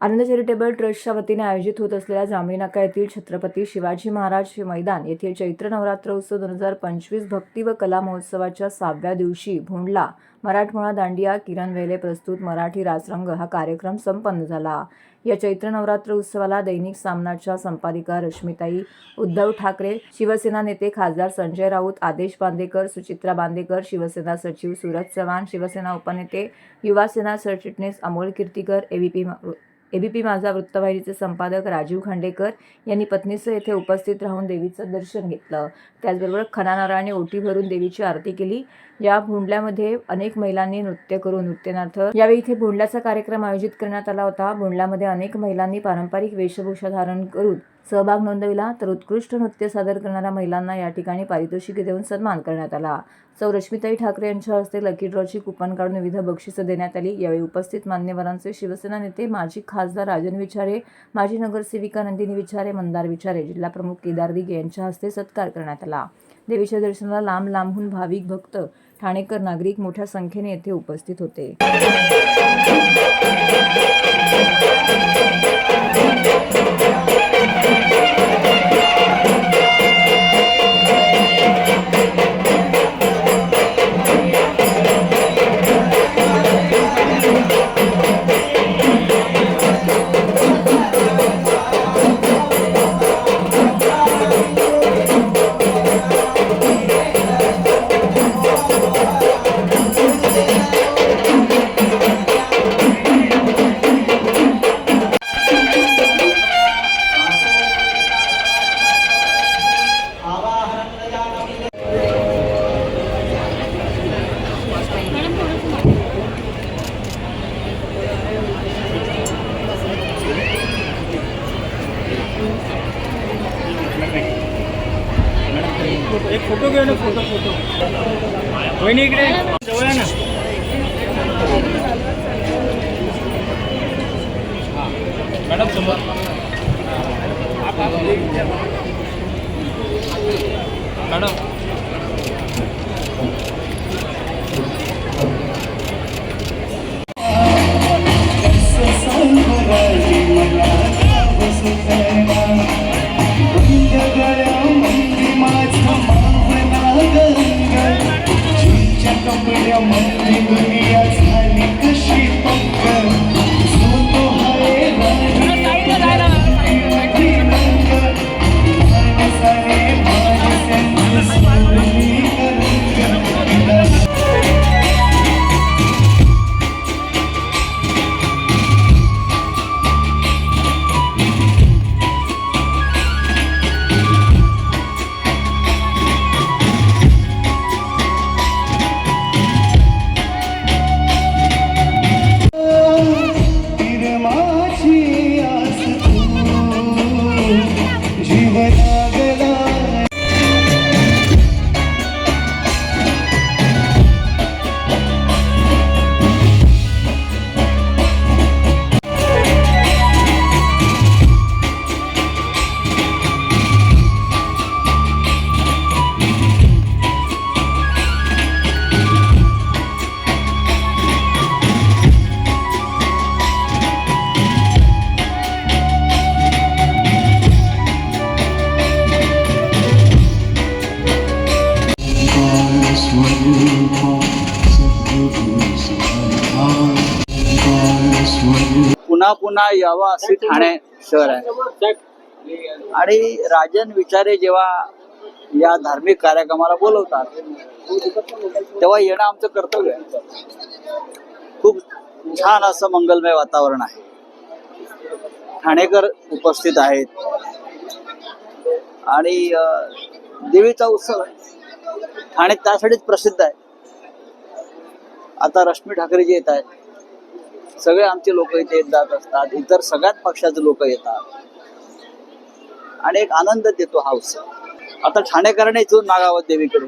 आनंद charitable ट्रस्टच्या वतीने आयोजित होत असलेल्या जांभळी नाका येथील छत्रपती शिवाजी महाराज मैदान येथील चैत्र नवरात्र उत्सव दोन हजार पंचवीस भक्ती व कला महोत्सवाच्या सहाव्या दिवशी भोंडला मराठमोळा दांडिया किरण वेले प्रस्तुत मराठी राजरंग हा कार्यक्रम संपन्न झाला. या चैत्र नवरात्र उत्सवाला दैनिक सामनाच्या संपादिका रश्मिताई उद्धव ठाकरे शिवसेना नेते खासदार संजय राऊत आदेश बांदेकर सुचित्रा बांदेकर शिवसेना सचिव सूरज चव्हाण शिवसेना उपनेते युवासेना सरचिटणीस अमोल कीर्तीकर एबीपी एबीपी माझा वृत्तवाहिनीचे संपादक राजीव खांडेकर यांनी पत्नीसह येथे उपस्थित राहून देवीचं दर्शन घेतलं. त्याचबरोबर खनानाराने ओटी भरून देवीची आरती केली. या भोंडल्यामध्ये अनेक महिलांनी नृत्य करून नृत्यनाथ यावेळी इथे भोंडल्याचा कार्यक्रम आयोजित करण्यात आला होता. भोंडल्यामध्ये अनेक महिलांनी पारंपरिक वेशभूषा धारण करून सहभाग नोंदविला तर उत्कृष्ट नृत्य सादर करणाऱ्या महिलांना या ठिकाणी पारितोषिके देऊन सन्मान करण्यात आला. सौ. रश्मिताई ठाकरे यांच्या हस्ते लकी ड्रॉची कुपन काढून विविध बक्षिसं देण्यात आली. यावेळी उपस्थित मान्यवरांचे शिवसेना नेते माजी खासदार राजन विचारे माजी नगरसेविका नंदिनी विचारे मंदार विचारे जिल्हाप्रमुख केदार दिगे यांच्या हस्ते सत्कार करण्यात आला. देवीच्या दर्शनाला लांब लांबहून भाविक भक्त ठाणेकर नागरिक मोठ्या संख्येने येथे उपस्थित होते. एक फोटो घ्या ना फोटो फोटो. वहिनी इकडे जवळ आहे ना. मॅडम समोर. मॅडम पुन्हा पुन्हा यावं असे ठाणे शहर आहे. आणि राजन विचारे जेव्हा या धार्मिक कार्यक्रमाला बोलवतात तेव्हा येणं आमचं कर्तव्य आहे. खूप छान असं मंगलमय वातावरण आहे. ठाणेकर उपस्थित आहेत. आणि देवीचा उत्सव आहे. ठाणे त्यासाठीच प्रसिद्ध आहे. आता रश्मी ठाकरे जे येत आहेत सगळे आमचे लोक इथे येत जात असतात. इतर सगळ्याच पक्षाचे लोक येतात. आणि एक आनंद देतो हा उत्सव. आता ठाणेकरांनी इथून नागावत देवीकडे